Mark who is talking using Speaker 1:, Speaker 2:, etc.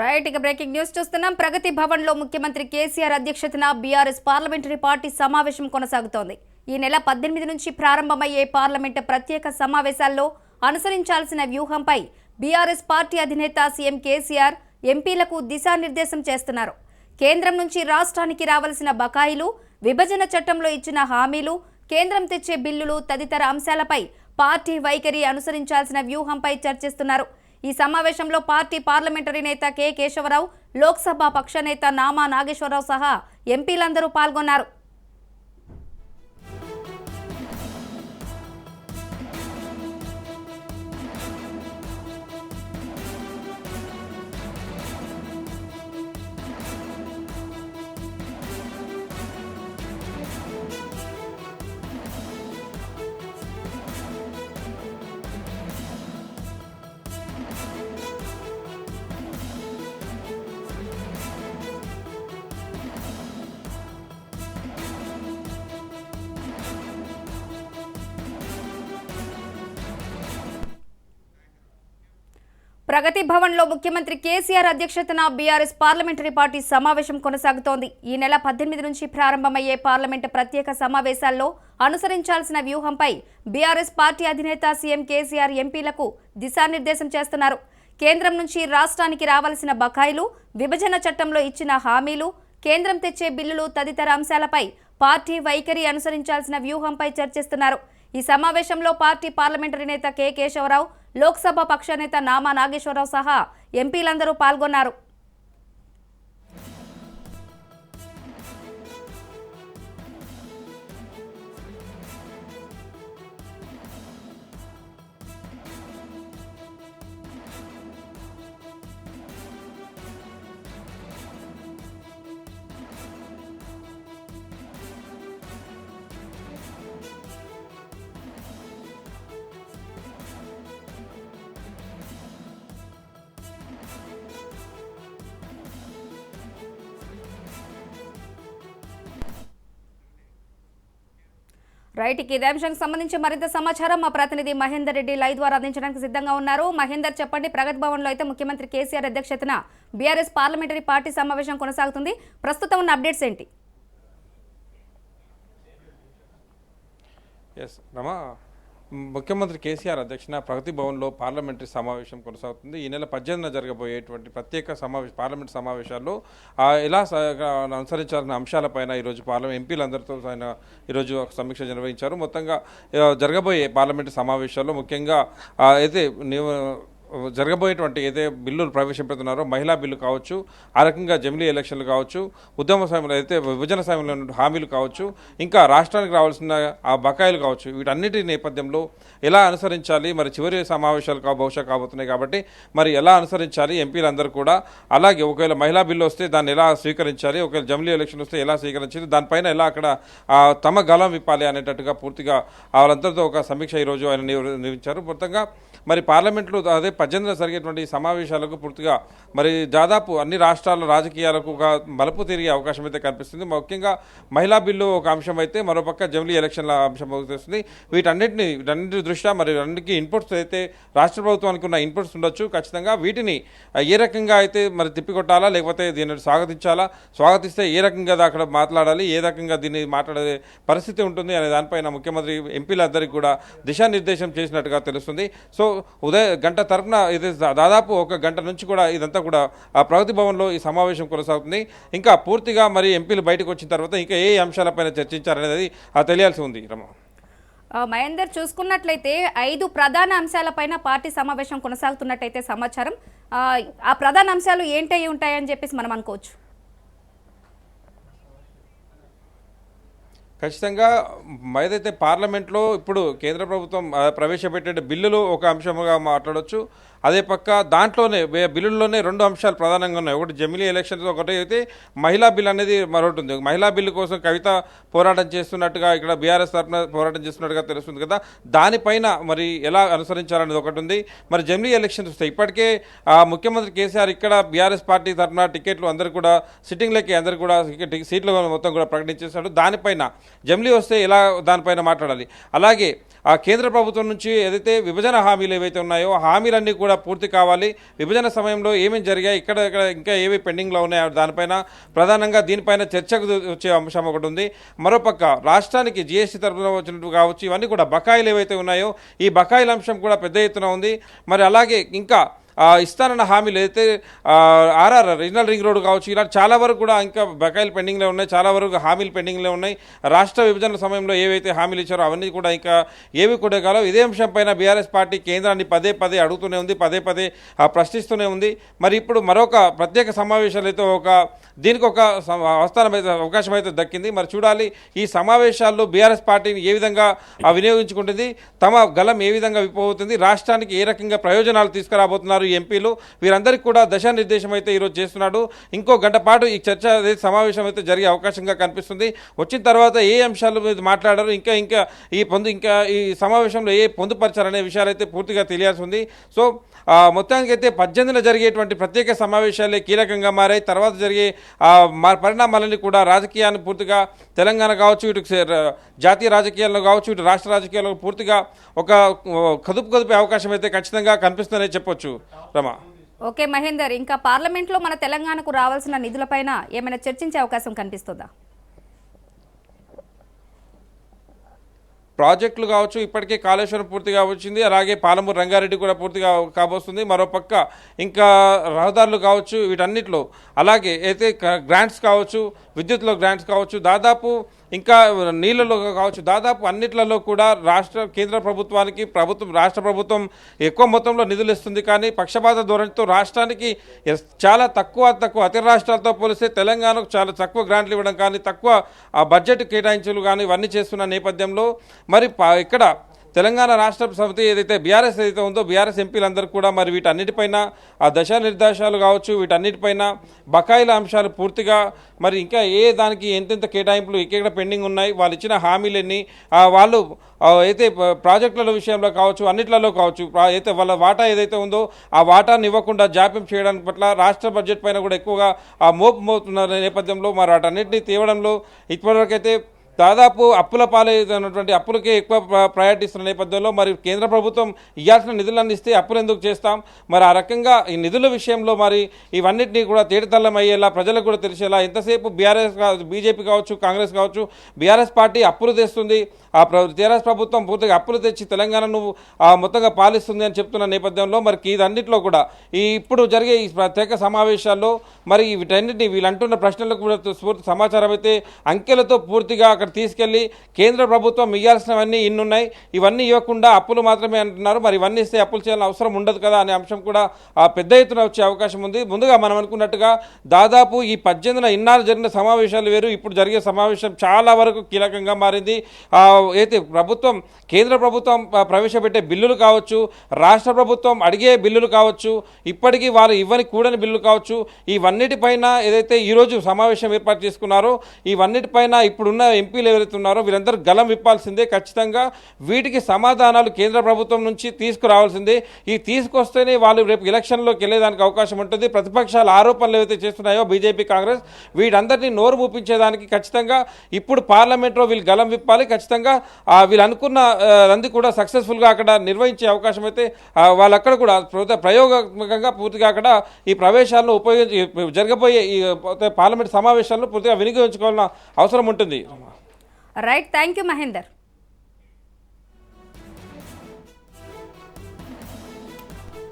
Speaker 1: Right ఇక breaking news చూస్తున్నాం. ప్రగతి భవన్లో ముఖ్యమంత్రి కేసీఆర్ అధ్యక్షతన బీఆర్ఎస్ పార్లమెంటరీ పార్టీ సమావేశం కొనసాగుతోంది. ఈ నెల పద్దెనిమిది నుంచి ప్రారంభమయ్యే పార్లమెంట్ ప్రత్యేక సమావేశాల్లో అనుసరించాల్సిన వ్యూహంపై బీఆర్ఎస్ పార్టీ అధినేత సీఎం కేసీఆర్ ఎంపీలకు దిశానిర్దేశం చేస్తున్నారు. కేంద్రం నుంచి రాష్ట్రానికి రావాల్సిన బకాయిలు విభజన చట్టంలో ఇచ్చిన హామీలు కేంద్రం తెచ్చే బిల్లులు తదితర అంశాలపై పార్టీ వైఖరి అనుసరించాల్సిన వ్యూహంపై చర్చిస్తున్నారు. ఈ సమావేశంలో పార్టీ పార్లమెంటరీ నేత కె. కేశవరావు లోక్సభ పక్ష నేత నామా నాగేశ్వరరావు సహా ఎంపీలందరూ పాల్గొన్నారు. ప్రగతి భవన్లో ముఖ్యమంత్రి కేసీఆర్ అధ్యక్షతన బీఆర్ఎస్ పార్లమెంటరీ పార్టీ సమావేశం కొనసాగుతోంది. ఈ నెల పద్దెనిమిది నుంచి ప్రారంభమయ్యే పార్లమెంటు ప్రత్యేక సమావేశాల్లో అనుసరించాల్సిన వ్యూహంపై బీఆర్ఎస్ పార్టీ అధినేత సీఎం కేసీఆర్ ఎంపీలకు దిశానిర్దేశం చేస్తున్నారు. కేంద్రం నుంచి రాష్ట్రానికి రావాల్సిన బకాయిలు విభజన చట్టంలో ఇచ్చిన హామీలు కేంద్రం తెచ్చే బిల్లులు తదితర అంశాలపై పార్టీ వైఖరి అనుసరించాల్సిన వ్యూహంపై చర్చిస్తున్నారు. ఈ సమావేశంలో పార్టీ పార్లమెంటరీ నేత కె. కేశవరావు లోక్సభ పక్ష నేత నామా నాగేశ్వరరావు సహా ఎంపీలందరూ పాల్గొన్నారు. రైట్ ఇక ఇదే అంశానికి సంబంధించి మరింత సమాచారం మా ప్రతినిధి మహేందర్ రెడ్డి లైవ్ ద్వారా అందించడానికి సిద్ధంగా ఉన్నారు. మహేందర్ చెప్పండి ప్రగతి భవన్లో అయితే ముఖ్యమంత్రి కేసీఆర్ అధ్యక్షతన బీఆర్ఎస్ పార్లమెంటరీ పార్టీ సమావేశం కొనసాగుతుంది. ప్రస్తుతం ఉన్న అప్డేట్స్ ఏంటి?
Speaker 2: ఎస్ రమా ముఖ్యమంత్రి కేసీఆర్ అధ్యక్షన ప్రగతి భవన్లో పార్లమెంటరీ సమావేశం కొనసాగుతుంది. ఈ నెల పద్దెనిమిదిన జరగబోయేటువంటి ప్రత్యేక సమావేశ పార్లమెంట్ సమావేశాల్లో ఎలా స- అనుసరించాల్సిన అంశాలపైన ఈరోజు పార్లమెంట్ ఎంపీలందరితో ఆయన ఈరోజు ఒక సమీక్ష నిర్వహించారు. మొత్తంగా జరగబోయే పార్లమెంటు సమావేశాల్లో ముఖ్యంగా అయితే జరగబోయేటువంటి ఏదే బిల్లులు ప్రవేశపెడుతున్నారో మహిళా బిల్లు కావచ్చు ఆ రకంగా జమిలీ ఎలక్షన్లు కావచ్చు ఉద్యమ సమయంలో అయితే విభజన సమయంలో హామీలు కావచ్చు ఇంకా రాష్ట్రానికి రావాల్సిన ఆ బకాయిలు కావచ్చు వీటన్నిటి నేపథ్యంలో ఎలా అనుసరించాలి మరి చివరి సమావేశాలు కా బహుశా కాబోతున్నాయి కాబట్టి మరి ఎలా అనుసరించాలి ఎంపీలందరూ కూడా అలాగే ఒకవేళ మహిళా బిల్లు వస్తే దాన్ని ఎలా స్వీకరించాలి ఒకవేళ జమిలీ ఎలక్షన్ వస్తే ఎలా స్వీకరించాలి దానిపైన ఎలా అక్కడ తమ గలం విప్పాలి అనేటట్టుగా పూర్తిగా వాళ్ళందరితో ఒక సమీక్ష ఈరోజు ఆయన నిర్వహించారు మొత్తంగా మరి పార్లమెంట్లో అదే పద్దెనిమిదిన జరిగేటువంటి సమావేశాలకు పూర్తిగా మరి దాదాపు అన్ని రాష్ట్రాల రాజకీయాలకు ఒక మలుపు తిరిగే అవకాశం అయితే కనిపిస్తుంది. ముఖ్యంగా మహిళా బిల్లు ఒక అంశం అయితే మరోపక్క జమిలీ ఎలక్షన్ల అంశం అవుతుంది వీటన్నిటిని వీటన్నిటి దృష్ట్యా మరి అన్నిటికీ ఇన్పుట్స్ అయితే రాష్ట్ర ప్రభుత్వానికి ఉన్న ఇన్పుట్స్ ఉండొచ్చు. ఖచ్చితంగా వీటిని ఏ రకంగా అయితే మరి తిప్పికొట్టాలా లేకపోతే దీన్ని స్వాగతించాలా స్వాగతిస్తే ఏ రకంగా అక్కడ మాట్లాడాలి? ఏ రకంగా దీన్ని మాట్లాడే పరిస్థితి ఉంటుంది? అనే దానిపైన ముఖ్యమంత్రి ఎంపీలందరికీ కూడా దిశానిర్దేశం చేసినట్టుగా తెలుస్తుంది. సో ఉదయ గంట తరపున ఇది దాదాపు ఒక గంట నుంచి కూడా ఇదంతా కూడా ఆ ప్రగతి భవన్లో ఈ సమావేశం కొనసాగుతుంది. ఇంకా పూర్తిగా మరి ఎంపీలు బయటకు వచ్చిన తర్వాత ఇంకా ఏ అంశాలపైన చర్చించారనేది తెలియాల్సి ఉంది. రమ.
Speaker 1: మహేందర్ చూసుకున్నట్లయితే ఐదు ప్రధాన అంశాలపైన పార్టీ సమావేశం కొనసాగుతున్నట్టయితే సమాచారం. ఆ, ఆ ప్రధాన అంశాలు ఏంటై ఉంటాయని చెప్పేసి మనం అనుకోవచ్చు.
Speaker 2: ఖచ్చితంగా ఏదైతే పార్లమెంట్లో ఇప్పుడు కేంద్ర ప్రభుత్వం ప్రవేశపెట్టే బిల్లులు ఒక అంశంగా మాట్లాడవచ్చు అదే పక్క దాంట్లోనే బిల్లుల్లోనే రెండు అంశాలు ప్రధానంగా ఉన్నాయి. ఒకటి జమిలీ ఎలక్షన్స్ ఒకటి అయితే మహిళా బిల్ అనేది మరొకటి ఉంది. మహిళా బిల్లు కోసం కవిత పోరాటం చేస్తున్నట్టుగా ఇక్కడ బీఆర్ఎస్ తరఫున పోరాటం చేస్తున్నట్టుగా తెలుస్తుంది కదా. దానిపైన మరి ఎలా అనుసరించాలనేది ఒకటి ఉంది. మరి జమిలీ ఎలక్షన్స్ వస్తాయి ఇప్పటికే ఆ, ముఖ్యమంత్రి కేసీఆర్ ఇక్కడ బీఆర్ఎస్ పార్టీ తరఫున టికెట్లు అందరు కూడా సిట్టింగ్లకి అందరూ కూడా సీట్లు మొత్తం కూడా ప్రకటించేశాడు. దానిపైన జమిలీ వస్తే ఎలా దానిపైన మాట్లాడాలి. అలాగే ఆ కేంద్ర ప్రభుత్వం నుంచి ఏదైతే విభజన హామీలు ఏవైతే ఉన్నాయో హామీలన్నీ కూడా పూర్తి కావాలి. విభజన సమయంలో ఏమేమి జరిగాయి ఇక్కడ ఇక్కడ ఇంకా ఏవి పెండింగ్లో ఉన్నాయో దానిపైన ప్రధానంగా దీనిపైన చర్చకు వచ్చే అంశం ఒకటి ఉంది. మరోపక్క రాష్ట్రానికి జిఎస్టీ తరఫున వచ్చినట్టు కావచ్చు ఇవన్నీ కూడా బకాయిలు ఏవైతే ఉన్నాయో ఈ బకాయిల అంశం కూడా పెద్ద ఎత్తున ఉంది. మరి అలాగే ఇంకా ఇస్తానన్న హామీలు అయితే ఆర్ఆర్ రీజనల్ రింగ్ రోడ్ కావచ్చు ఇలా చాలా వరకు కూడా ఇంకా బకాయిలు పెండింగ్లో ఉన్నాయి చాలా వరకు హామీలు పెండింగ్లో ఉన్నాయి. రాష్ట్ర విభజన సమయంలో ఏవైతే హామీలు ఇచ్చారో అవన్నీ కూడా ఇంకా ఏవి కూడా కాలం. ఇదే అంశం పైన బీఆర్ఎస్ పార్టీ కేంద్రాన్ని పదే పదే అడుగుతూనే ఉంది పదే పదే ఆ, ప్రశ్నిస్తూనే ఉంది. మరి ఇప్పుడు మరొక ప్రత్యేక సమావేశాలు అయితే ఒక దీనికి ఒక అవస్థానం అయితే అవకాశం అయితే దక్కింది. మరి చూడాలి ఈ సమావేశాల్లో బీఆర్ఎస్ పార్టీని ఏ విధంగా వినియోగించుకుంటుంది తమ గలం ఏ విధంగా విపోతుంది రాష్ట్రానికి ఏ రకంగా ప్రయోజనాలు తీసుకురాబోతున్నారు ఎంపీలు వీరందరికీ కూడా దశానిర్దేశం అయితే ఈరోజు చేస్తున్నాడు. ఇంకో గంట పాటు ఈ చర్చ అనేది సమావేశం అయితే జరిగే అవకాశంగా కనిపిస్తుంది. వచ్చిన తర్వాత ఏ అంశాల మీద మాట్లాడారు ఇంకా ఇంకా ఈ పొందు ఇంకా ఈ సమావేశంలో ఏ పొందుపరిచారనే విషయాలు అయితే పూర్తిగా తెలియాల్సి ఉంది. సో మొత్తానికి అయితే పద్దెనిమిదిన జరిగేటువంటి ప్రత్యేక సమావేశాలే కీలకంగా మారాయి. తర్వాత జరిగే మా- పరిణామాలన్నీ కూడా రాజకీయాన్ని పూర్తిగా తెలంగాణ కావచ్చు ఇటు జాతీయ రాజకీయాల్లో కావచ్చు ఇటు రాష్ట్ర రాజకీయాల్లో పూర్తిగా ఒక కదుపు కదిపే అవకాశం అయితే ఖచ్చితంగా కనిపిస్తుందనే చెప్పొచ్చు. రమా.
Speaker 1: ఓకే మహేందర్ ఇంకా పార్లమెంట్లో మన తెలంగాణకు రావాల్సిన నిధులపైన ఏమైనా చర్చించే అవకాశం కనిపిస్తుందా?
Speaker 2: ప్రాజెక్టులు కావచ్చు ఇప్పటికే కాళేశ్వరం పూర్తిగా వచ్చింది. అలాగే పాలమూరు రంగారెడ్డి కూడా పూర్తిగా కాబోస్తుంది. మరోపక్క ఇంకా రహదారులు కావచ్చు వీటన్నిటిలో. అలాగే అయితే గ్రాంట్స్ కావచ్చు విద్యుత్లో గ్రాంట్స్ కావచ్చు దాదాపు ఇంకా నీళ్ళలో కావచ్చు దాదాపు అన్నిట్లలో కూడా రాష్ట్ర కేంద్ర ప్రభుత్వానికి ప్రభుత్వం రాష్ట్ర ప్రభుత్వం ఎక్కువ మొత్తంలో నిధులు ఇస్తుంది. కానీ పక్షపాత ధోరణితో రాష్ట్రానికి చాలా తక్కువ తక్కువ ఇతర రాష్ట్రాలతో పోలిస్తే తెలంగాణకు చాలా తక్కువ గ్రాంట్లు ఇవ్వడం కానీ తక్కువ ఆ బడ్జెట్ కేటాయించలు కానీ ఇవన్నీ చేస్తున్న నేపథ్యంలో మరి ఇక్కడ తెలంగాణ రాష్ట్ర సమితి ఏదైతే బీఆర్ఎస్ ఏదైతే ఉందో బీఆర్ఎస్ ఎంపీలందరూ కూడా మరి వీటన్నిటిపైన ఆ దశ నిర్దేశాలు కావచ్చు వీటన్నిటిపైన బకాయిల అంశాలు పూర్తిగా మరి ఇంకా ఏ దానికి ఎంతెంత కేటాయింపులు ఎక్కడ పెండింగ్ ఉన్నాయి వాళ్ళు ఇచ్చిన హామీలన్నీ వాళ్ళు అయితే ప్రాజెక్టుల విషయంలో కావచ్చు అన్నిట్లలో కావచ్చు అయితే వాళ్ళ వాటా ఏదైతే ఉందో ఆ వాటాను ఇవ్వకుండా జాప్యం చేయడానికి పట్ల రాష్ట్ర బడ్జెట్ పైన కూడా ఎక్కువగా ఆ మోపు మోతున్న నేపథ్యంలో మరి వాటన్నిటిని తేవడంలో ఇప్పటివరకైతే దాదాపు అప్పుల పాలైనటువంటి అప్పులకే ఎక్కువ ప్ర- నేపథ్యంలో మరి కేంద్ర ప్రభుత్వం ఇవ్వాల్సిన నిధులు అందిస్తే అప్పులు ఎందుకు చేస్తాం? మరి ఆ రకంగా ఈ నిధుల విషయంలో మరి ఇవన్నిటినీ కూడా తేటతల్లం అయ్యేలా ప్రజలకు కూడా తెలిసేలా ఎంతసేపు బీఆర్ఎస్ బీజేపీ కావచ్చు కాంగ్రెస్ కావచ్చు బీఆర్ఎస్ పార్టీ అప్పులు తెస్తుంది. ఆ టీఆర్ఎస్ ప్రభుత్వం పూర్తిగా అప్పులు తెచ్చి తెలంగాణను ఆ, మొత్తంగా పాలిస్తుంది అని చెప్తున్న నేపథ్యంలో మరి ఇదన్నింటిలో కూడా ఈ ఇప్పుడు జరిగే ఈ ప్రత్యేక సమావేశాల్లో మరి వీటన్నిటిని వీళ్ళు అంటున్న ప్రశ్నలకు కూడా పూర్తి సమాచారం అయితే అంకెలతో పూర్తిగా అక్కడ తీసుకెళ్ళి కేంద్ర ప్రభుత్వం ఇవ్వాల్సినవన్నీ ఇన్నున్నాయి. ఇవన్నీ ఇవ్వకుండా అప్పులు మాత్రమే అంటున్నారు. మరి ఇవన్నీ ఇస్తే అప్పులు చేయాల్సిన అవసరం ఉండదు కదా అనే అంశం కూడా ఆ, పెద్ద ఎత్తున వచ్చే అవకాశం ఉంది. ముందుగా మనం అనుకున్నట్టుగా దాదాపు ఈ పద్దెనిమిదిన ఇన్నాళ్ళు జరిగిన సమావేశాలు వేరు. ఇప్పుడు జరిగే సమావేశం చాలా వరకు కీలకంగా మారింది. అయితే ప్రభుత్వం కేంద్ర ప్రభుత్వం ప్రవేశపెట్టే బిల్లులు కావచ్చు రాష్ట్ర ప్రభుత్వం అడిగే బిల్లులు కావచ్చు ఇప్పటికీ వారు ఇవ్వని కూడని బిల్లులు కావచ్చు ఇవన్నిటిపైన ఏదైతే ఈరోజు సమావేశం ఏర్పాటు చేసుకున్నారో ఇవన్నిటిపైన ఇప్పుడున్న ఎంపీలు ఎవరైతే ఉన్నారో వీళ్ళందరూ గలం విప్పాల్సిందే ఖచ్చితంగా. వీటికి సమాధానాలు కేంద్ర ప్రభుత్వం నుంచి తీసుకురావాల్సిందే. ఈ తీసుకొస్తేనే వాళ్ళు రేపు ఎలక్షన్లోకి వెళ్ళేదానికి అవకాశం ఉంటుంది. ప్రతిపక్షాల ఆరోపణలు ఏవైతే చేస్తున్నాయో బీజేపీ కాంగ్రెస్ వీటందరినీ నోరు మూపించేదానికి ఖచ్చితంగా ఇప్పుడు పార్లమెంట్లో వీళ్ళు గలం విప్పాలి. ఖచ్చితంగా వీళ్ళు అనుకున్న అంది కూడా సక్సెస్ఫుల్గా అక్కడ నిర్వహించే అవకాశం అయితే వాళ్ళక్కడ వాళ్ళు అక్కడ కూడా ప్రయోగాత్మకంగా పూర్తిగా అక్కడ ఈ ప్రవేశాలను ఉపయోగించి జరగబోయే ఈ పార్లమెంట్ సమావేశాలను పూర్తిగా వినియోగించుకోవాల్సిన అవసరం ఉంటుంది.
Speaker 1: Right thank you Mahender